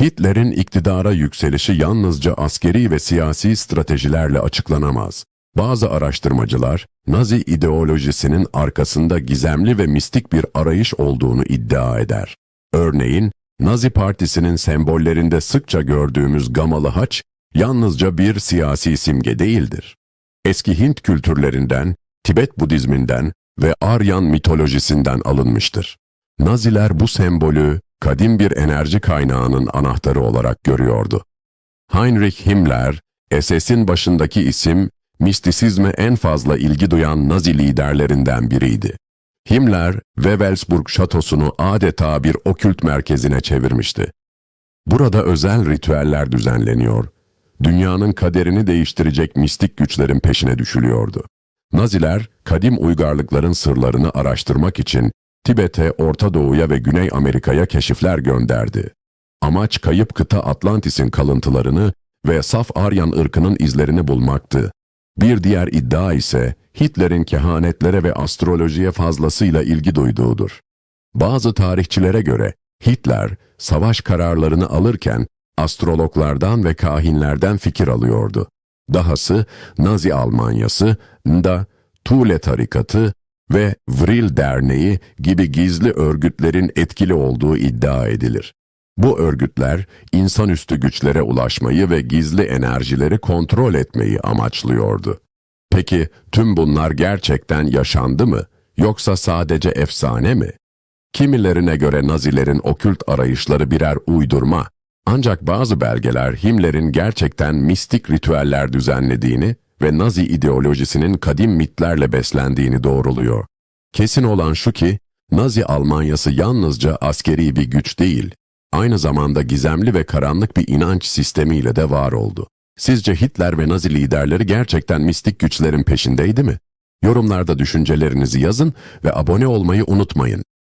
Hitler'in iktidara yükselişi yalnızca askeri ve siyasi stratejilerle açıklanamaz. Bazı araştırmacılar, Nazi ideolojisinin arkasında gizemli ve mistik bir arayış olduğunu iddia eder. Örneğin, Nazi Partisi'nin sembollerinde sıkça gördüğümüz gamalı haç, yalnızca bir siyasi simge değildir. Eski Hint kültürlerinden, Tibet Budizminden ve Aryan mitolojisinden alınmıştır. Naziler bu sembolü kadim bir enerji kaynağının anahtarı olarak görüyordu. Heinrich Himmler, SS'in başındaki isim, mistisizme en fazla ilgi duyan Nazi liderlerinden biriydi. Himmler, Wewelsburg şatosunu adeta bir okült merkezine çevirmişti. Burada özel ritüeller düzenleniyor, dünyanın kaderini değiştirecek mistik güçlerin peşine düşülüyordu. Naziler, kadim uygarlıkların sırlarını araştırmak için Tibet'e, Orta Doğu'ya ve Güney Amerika'ya keşifler gönderdi. Amaç kayıp kıta Atlantis'in kalıntılarını ve saf Aryan ırkının izlerini bulmaktı. Bir diğer iddia ise Hitler'in kehanetlere ve astrolojiye fazlasıyla ilgi duyduğudur. Bazı tarihçilere göre Hitler savaş kararlarını alırken astrologlardan ve kahinlerden fikir alıyordu. Dahası Nazi Almanyası da Thule tarikatı ve Vril Derneği gibi gizli örgütlerin etkili olduğu iddia edilir. Bu örgütler insanüstü güçlere ulaşmayı ve gizli enerjileri kontrol etmeyi amaçlıyordu. Peki tüm bunlar gerçekten yaşandı mı yoksa sadece efsane mi? Kimilerine göre Nazilerin okült arayışları birer uydurma. Ancak bazı belgeler Himmler'in gerçekten mistik ritüeller düzenlediğini ve Nazi ideolojisinin kadim mitlerle beslendiğini doğruluyor. Kesin olan şu ki, Nazi Almanyası yalnızca askeri bir güç değil, aynı zamanda gizemli ve karanlık bir inanç sistemiyle de var oldu. Sizce Hitler ve Nazi liderleri gerçekten mistik güçlerin peşindeydi mi? Yorumlarda düşüncelerinizi yazın ve abone olmayı unutmayın.